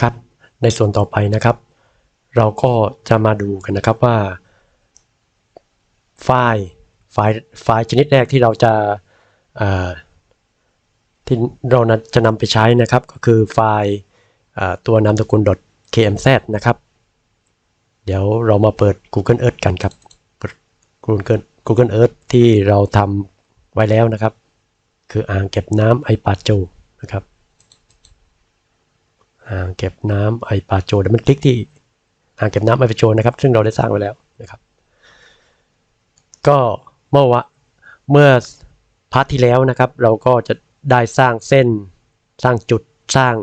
ครับ ในส่วนต่อไปนะครับ เราก็จะมาดูกันนะครับว่า ไฟล์ไฟล์ไฟล์ชนิดแรกที่เราจะที่เราจะนำไปใช้นะครับก็คือไฟล์ตัวนามสกุล .kmz นะครับ เดี๋ยวเรามาเปิด Google Earth กันครับ Google Google Earth ที่เราทำไว้แล้วนะครับ คืออ่างเก็บน้ำไอปาโจนะครับ อ่างเก็บน้ำไอปาโจเดี๋ยวมันคลิกที่อ่างเก็บน้ำไอปาโจนะครับ ซึ่งเราได้สร้างไว้แล้วนะครับ ก็เมื่อวะเมื่อพาร์ทที่แล้วนะครับ เราก็จะได้สร้างเส้นสร้างจุดสร้าง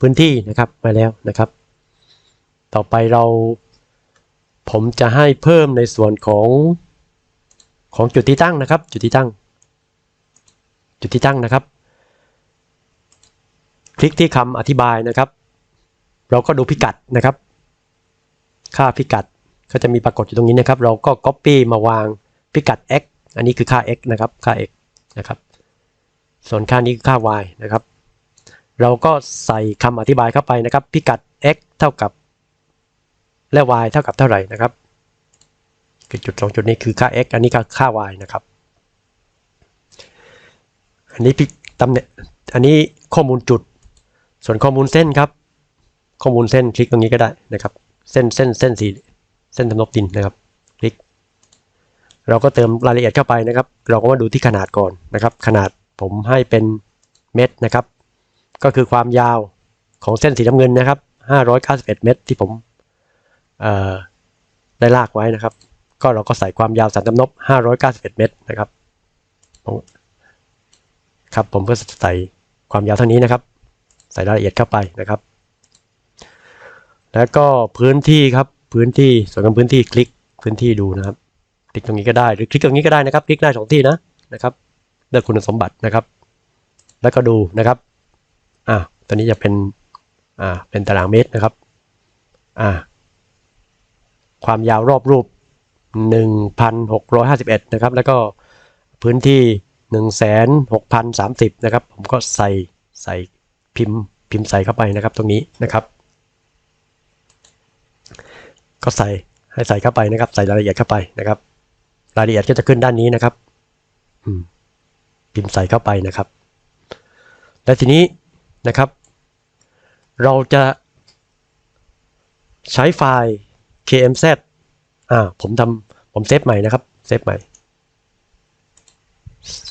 พื้นที่นะครับมาแล้วนะครับ ต่อไปเราผมจะให้เพิ่มในส่วนของของจุดที่ตั้งนะครับ จุดที่ตั้ง จุดที่ตั้งนะครับ คลิกที่คำอธิบายนะครับ เราก็ดูพิกัดนะครับ ค่าพิกัดก็จะมีปรากฏอยู่ตรงนี้นะครับ เราก็ Copy มาวางพิกัด x อันนี้คือค่า x นะครับ ค่า x นะครับ ส่วนค่านี้คือค่า y นะครับ เราก็ใส่คำอธิบายเข้าไปนะครับ พิกัด x เท่ากับ และ y เท่ากับเท่าไหร่นะครับคือจุดสองจุดนี้คือค่า x อันนี้ก็ค่า y นะครับ อันนี้พิตำแหน่งอันนี้ข้อมูลจุด ส่วนข้อมูลเส้นครับ ข้อมูลเส้นคลิกตรงนี้ก็ได้นะครับ เส้นเส้นเส้นสีเส้นทำนบดินนะครับ คลิก เราก็เติมรายละเอียดเข้าไปนะครับ เราก็มาดูที่ขนาดก่อนนะครับ ขนาดผมให้เป็นเม็ดนะครับ ก็คือความยาวของเส้นสีน้ำเงินนะครับ591 เมตรที่ผมได้ลากไว้นะครับ ก็เราก็ใส่ความยาวสันตำนบ591 เมตรนะครับครับผมก็ใส่ความยาวเท่านี้นะครับ ใส่รายละเอียดเข้าไปนะครับ แล้วก็พื้นที่ครับพื้นที่ส่วนของพื้นที่คลิกพื้นที่ดูนะครับ คลิกตรงนี้ก็ได้หรือคลิกตรงนี้ก็ได้นะครับ คลิกได้สองที่นะนะครับเลือกคุณสมบัตินะครับ แล้วก็ดูนะครับอ่าตัวนี้จะเป็นอ่าเป็นตารางเมตรนะครับอ่าความยาวรอบรูป 1,651 นะครับ แล้วก็พื้นที่ 16,030 นะครับ ผมก็ใส่ใส่ พิมพ์พิมพ์ใส่เข้าไปนะครับตรงนี้นะครับ ก็ใส่ให้ใส่เข้าไปนะครับ ใส่รายละเอียดเข้าไปนะครับ รายละเอียดก็จะขึ้นด้านนี้นะครับพิมพ์ใส่เข้าไปนะครับ และทีนี้นะครับ เราจะใช้ไฟล์ kmz อ่าผมทำผมเซฟใหม่นะครับเซฟใหม่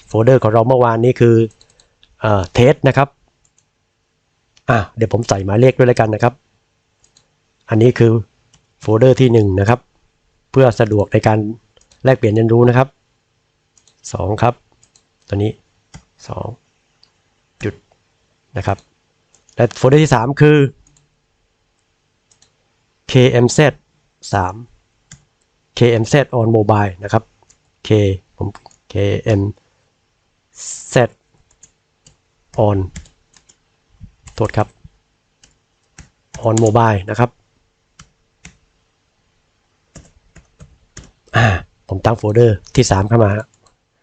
โฟลเดอร์ของเราเมื่อวานนี้คือเอ่อเทสนะครับ อ่าเดี๋ยวผมใส่หมายเลขด้วยแล้วกันนะครับ อันนี้คือโฟลเดอร์ที่หนึ่งนะครับ เพื่อสะดวกในการแลกเปลี่ยนเรียนรู้นะครับสองครับ ตัวนี้สองจุดนะครับ และโฟลเดอร์ที่สามคือ KMZ 3 KMZ on mobile นะครับ K ผม KMZ on โทษครับ on mobile นะครับอ่าผมตั้งโฟลเดอร์ที่ 3 เข้ามา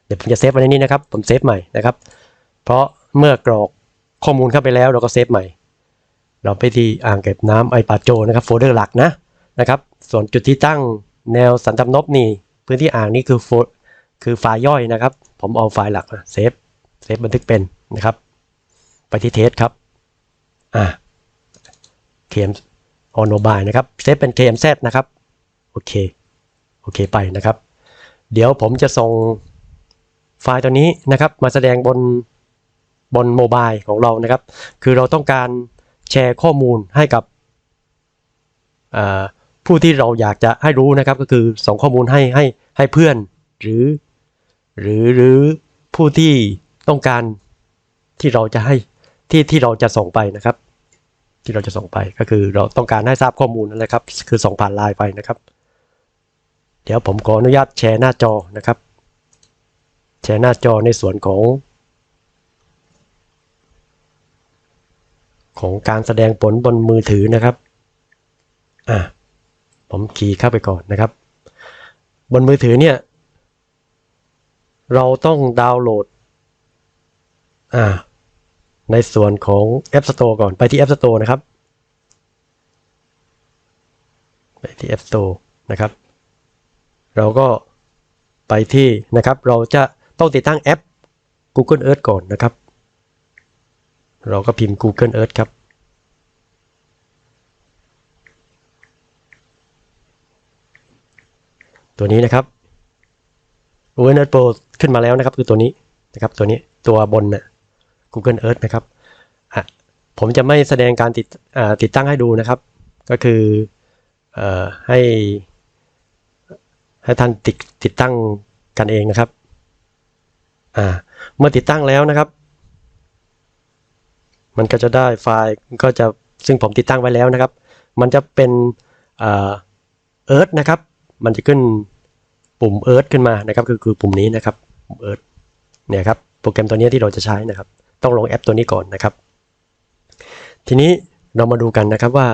เดี๋ยวผมจะเซฟไว้ในนี้นะครับ ผมเซฟใหม่นะครับ เพราะเมื่อกรอกข้อมูลเข้าไปแล้วเราก็เซฟใหม่ เราไปที่อ่างเก็บน้ำไอปาโจนะครับโฟลเดอร์หลักนะนะครับ ส่วนจุดที่ตั้งแนวสันตำนบนี่ พื้นที่อ่างนี่คือโฟลคือไฟล์ย่อยนะครับ ผมเอาไฟล์หลักเซฟเซฟบันทึกเป็นนะครับ ไปที่เทสครับ อ่า KM on mobile นะครับเซฟเป็น KMZ นะครับโอเคโอเคไปนะครับ เดี๋ยวผมจะส่งไฟล์ตัวนี้นะครับ มาแสดงบนบนโมบายของเรานะครับ คือเราต้องการแชร์ข้อมูลให้กับผู้ที่เราอยากจะให้รู้นะครับ ก็คือส่งข้อมูลให้ให้ให้เพื่อนหรือ หรือหรือผู้ที่ต้องการที่เราจะให้ที่ที่เราจะส่งไปนะครับ ที่เราจะส่งไปก็คือเราต้องการให้ทราบข้อมูลนั่นแหละครับ คือส่งผ่านไลน์ไปนะครับ เดี๋ยวผมขออนุญาตแชร์หน้าจอนะครับ แชร์หน้าจอในส่วนของ ของการแสดงผลบนมือถือนะครับอะผมขี่เข้าไปก่อนนะครับ บนมือถือเนี่ย เราต้องดาวน์โหลดอ่า ในส่วนของ App Store ก่อนไปที่ App Store นะครับ ไปที่ App Store นะครับ เราก็ไปที่นะครับ เราจะต้องติดตั้งแอป Google Earth ก่อนนะครับ เราก็พิมพ์ Google Earth ครับตัวนี้นะครับ Google Earth Pro ขึ้นมาแล้วนะครับ คือตัวนี้นะครับ ตัวนี้ตัวบนน่ะ Google Earth นะครับผมจะไม่แสดงการติดติดตั้งให้ดูนะครับ ก็คืออให้ให้ท่านติดติดตั้งกันเองนะครับเมื่อติดตั้งแล้วนะครับ มันก็จะได้ไฟล์ก็จะซึ่งผมติดตั้งไว้แล้วนะครับ มันจะเป็นเอ่อเอิร์ธนะครับ มันจะขึ้นปุ่มเอิร์ธขึ้นมานะครับ คือคือปุ่มนี้นะครับปุ่มเอิร์ธเนี่ยครับโปรแกรมตัวนี้ที่เราจะใช้นะครับ ต้องลงแอปตัวนี้ก่อนนะครับ ทีนี้เรามาดูกันนะครับว่า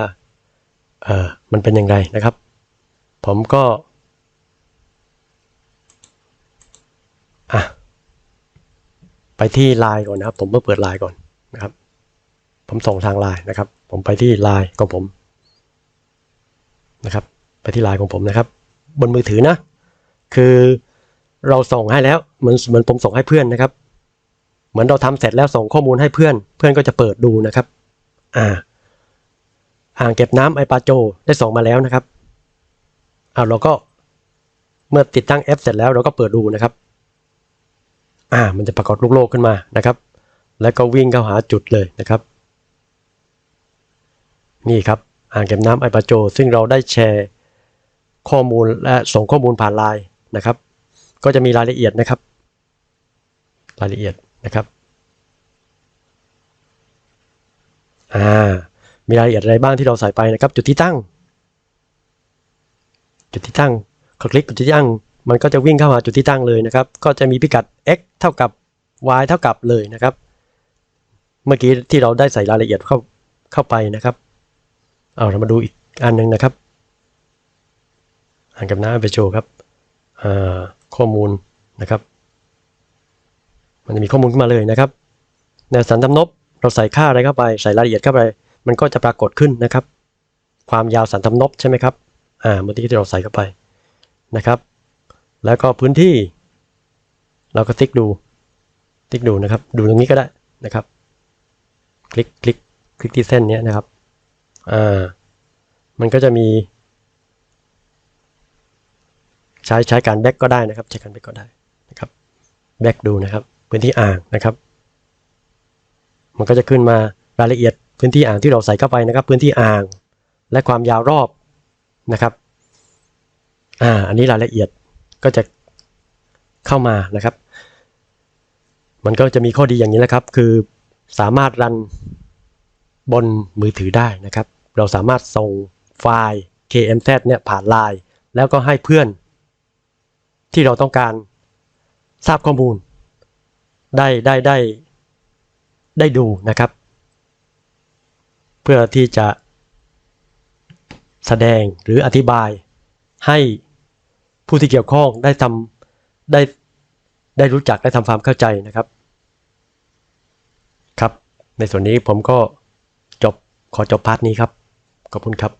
เออมันเป็นอย่างไรนะครับ ผมก็อะไปที่ไลน์ก่อนนะครับ ผมเมื่อเปิดไลน์ก่อนนะครับ ผมส่งทางไลน์นะครับ ผมไปที่ไลน์ของผมนะครับ ไปที่ไลน์ของผมนะครับ บนมือถือนะ คือเราส่งให้แล้วเหมือนเหมือนผมส่งให้เพื่อนนะครับ เหมือนเราทำเสร็จแล้วส่งข้อมูลให้เพื่อน เพื่อนก็จะเปิดดูนะครับ อ่า อ่างเก็บน้ำไอปาโจได้ส่งมาแล้วนะครับอ่าเราก็เมื่อติดตั้งแอปเสร็จแล้วเราก็เปิดดูนะครับ อ่า มันจะปรากฏลูกโลกขึ้นมานะครับ แล้วก็วิ่งเข้าหาจุดเลยนะครับ นี่ครับอ่างเก็บน้ำไอปาโจ ซึ่งเราได้แชร์ข้อมูลและส่งข้อมูลผ่านไลน์นะครับ ก็จะมีรายละเอียดนะครับ รายละเอียด นะครับอ่ามีรายละเอียดอะไรบ้างที่เราใส่ไปนะครับ จุดที่ตั้ง จุดที่ตั้งคลิกจุดที่ตั้ง มันก็จะวิ่งเข้ามาจุดที่ตั้งเลยนะครับ ก็จะมีพิกัด x เท่ากับ y เท่ากับเลยนะครับ เมื่อกี้ที่เราได้ใส่รายละเอียดเข้าเข้าไปนะครับ เอาเรามาดูอีกอันหนึ่งนะครับอ่านกับหน้าไปโชว์ครับอ่าข้อมูลนะครับ มันจะมีข้อมูลขึ้นมาเลยนะครับแนสันทำนบเราใส่ค่าอะไรเข้าไป ใส่รายละเอียดเข้าไป มันก็จะปรากฏขึ้นนะครับ ความยาวสันทำนบใช่ไหมครับ อ่าเมื่อกี้ที่เราใส่เข้าไปนะครับ แล้วก็พื้นที่ เราก็ติ๊กดู ติ๊กดูนะครับ ดูตรงนี้ก็ได้นะครับ คลิกคลิกคลิกที่เส้นนี้นะครับ อ่า มันก็จะมี ใช้ใช้การแบ็กก็ได้นะครับ ใช้การแบ็กก็ได้นะครับ แบ็กดูนะครับ พื้นที่อ่างนะครับ มันก็จะขึ้นมารายละเอียดพื้นที่อ่างที่เราใส่เข้าไปนะครับ พื้นที่อ่างและความยาวรอบนะครับอ่าอันนี้รายละเอียดก็จะเข้ามานะครับ มันก็จะมีข้อดีอย่างนี้แหละครับ คือสามารถรันบนมือถือได้นะครับ เราสามารถส่งไฟล์ KMZ เนี่ยผ่านไลน์แล้วก็ให้เพื่อนที่เราต้องการทราบข้อมูล ได้ได้ได้ได้ดูนะครับ เพื่อที่จะแสดงหรืออธิบายให้ผู้ที่เกี่ยวข้องได้ทำได้ได้รู้จักได้ทำความเข้าใจนะครับ ครับ ในส่วนนี้ผมก็จบขอจบพาร์ทนี้ครับ ขอบคุณครับ